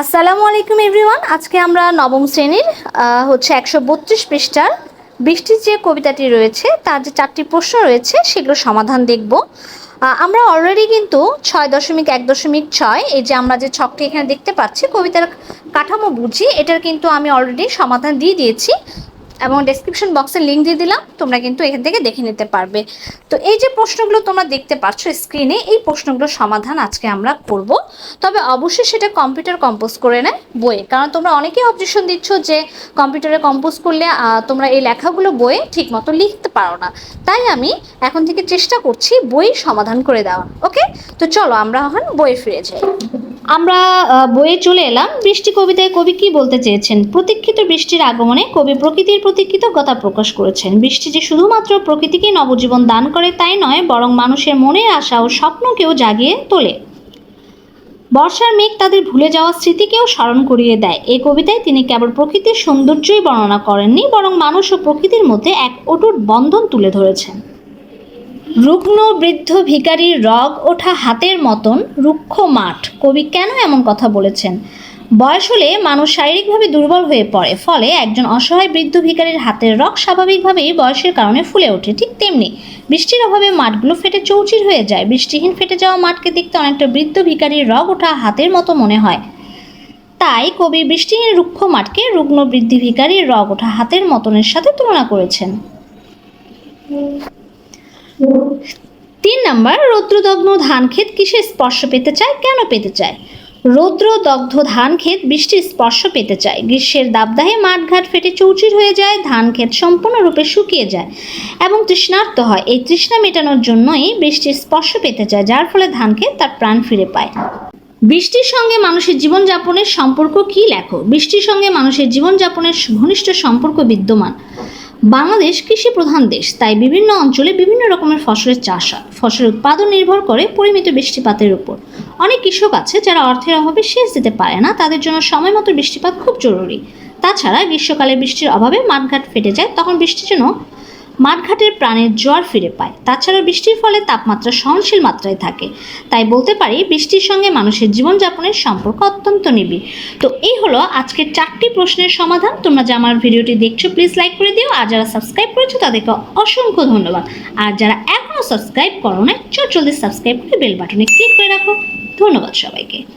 আসসালামু আলাইকুম এভরিওয়ান। আজকে আমরা নবম শ্রেণির হচ্ছে একশো বত্রিশ পৃষ্ঠার বৃষ্টির যে কবিতাটি রয়েছে, তার যে চারটি প্রশ্ন রয়েছে সেগুলো সমাধান দেখব। আমরা অলরেডি কিন্তু ছয় দশমিক এক দশমিক ছয়, এই যে আমরা যে ছকটি এখানে দেখতে পাচ্ছি, কবিতার কাঠামো বুঝি, এটার কিন্তু আমি অলরেডি সমাধান দিয়ে দিয়েছি। এবং ডেসক্রিপশন বক্সে লিঙ্ক দিয়ে দিলাম, তোমরা কিন্তু এখান থেকে দেখে নিতে পারবে। তো এই যে প্রশ্নগুলো তোমরা দেখতে পাচ্ছ স্ক্রিনে এই প্রশ্নগুলোর সমাধান আজকে আমরা করব। তবে অবশ্যই সেটা কম্পিউটার কম্পোজ করে নেয় বইয়ে। কারণ তোমরা অনেকেই অবজেকশন দিচ্ছ যে কম্পিউটারে কম্পোজ করলে তোমরা এই লেখাগুলো বইয়ে ঠিকমতো লিখতে পারো না। তাই আমি এখন থেকে চেষ্টা করছি বই সমাধান করে দেওয়া ওকে তো চলো আমরা এখন বইয়ে ফিরে যাই। আমরা বইয়ে চলে এলাম। বৃষ্টি কবিতায় কবি কি বলতে চেয়েছেন? প্রতীক্ষিত বৃষ্টির আগমনে কবি প্রকৃতির প্রতি কৃতজ্ঞতা প্রকাশ করেছেন। বৃষ্টি যে শুধুমাত্র প্রকৃতিকেই নবজীবন দান করে, তাই নয়, বরং মানুষের মনের আশা ও স্বপ্নকেও জাগিয়ে তোলে। বর্ষার মেঘ তাদের ভুলে যাওয়া স্মৃতিকেও স্মরণ করিয়ে দেয়। এই কবিতায় তিনি কেবল প্রকৃতির সৌন্দর্যই বর্ণনা করেননি, বরং মানুষ ও প্রকৃতির মধ্যে এক অটুট বন্ধন তুলে ধরেছেন। রুগ্ন বৃদ্ধ ভিখারির রগ ওঠা হাতের মতন রুক্ষ মাঠ। কবি কেন এমন কথা বলেছেন? বয়স হলে মানুষ শারীরিকভাবে দুর্বল হয়ে পড়ে, ফলে একজন অসহায় বৃদ্ধ ভিখারির হাতের রগ স্বাভাবিকভাবেই বয়সের কারণে ফুলে ওঠে, ঠিক তেমনি বৃষ্টির অভাবে মাঠগুলো ফেটে চৌচির হয়ে যায়। বৃষ্টিহীন ফেটে যাওয়া মাঠকে দেখতে অনেকটা বৃদ্ধ ভিখারির রগ ওঠা হাতের মতো মনে হয়। তাই কবি বৃষ্টিহীন রুক্ষ মাঠকে রুগ্ন বৃদ্ধি ভিখারির রগ ওঠা হাতের মতনের সাথে তুলনা করেছেন। তিন নাম্বার রৌদ্রদগ্ধ ধান ক্ষেত কিসে স্পর্শ পেতে চায়, কেন পেতে চায়? রৌদ্রদগ্ধ ধান ক্ষেত বৃষ্টির স্পর্শ পেতে চায়। গ্রীষ্মের দাবদাহে মাঠঘাট ফেটে চৌচির হয়ে যায় ধান ক্ষেত সম্পূর্ণরূপে শুকিয়ে যায় এবং তৃষ্ণার্ত হয়। এই তৃষ্ণা মেটানোর জন্যই বৃষ্টির স্পর্শ পেতে চায়, যার ফলে ধান ক্ষেত তার প্রাণ ফিরে পায়। বৃষ্টির সঙ্গে মানুষের জীবনযাপনের সম্পর্ক কি লেখো? বৃষ্টির সঙ্গে মানুষের জীবনযাপনের ঘনিষ্ঠ সম্পর্ক বিদ্যমান। বাংলাদেশ কৃষি প্রধান দেশ, তাই বিভিন্ন অঞ্চলে বিভিন্ন রকমের ফসলের চাষ হয়। ফসলের উৎপাদন নির্ভর করে পরিমিত বৃষ্টিপাতের উপর। অনেক কৃষক আছে যারা অর্থের অভাবে সেচ দিতে পারে না, তাদের জন্য সময় মতো বৃষ্টিপাত খুব জরুরি। তাছাড়া গ্রীষ্মকালে বৃষ্টির অভাবে মাঠঘাট ফেটে যায়, তখন বৃষ্টির জন্য মাঠঘাটের প্রাণের জ্বর ফিরে পায়। তাছাড়া বৃষ্টির ফলে তাপমাত্রা সহনশীল মাত্রায় থাকে। তাই বলতে পারি, বৃষ্টির সঙ্গে মানুষের জীবনযাপনের সম্পর্ক অত্যন্ত নিবিড়। তো এই হলো আজকের চারটি প্রশ্নের সমাধান। তোমরা যে আমার ভিডিওটি দেখছ প্লিজ লাইক করে দিও। আর যারা সাবস্ক্রাইব করেছ, তাদেরকে অসংখ্য ধন্যবাদ। আর যারা এখনও সাবস্ক্রাইব করো না চট জলদি সাবস্ক্রাইব করে বেল বাটনে ক্লিক করে রাখো। ধন্যবাদ সবাইকে।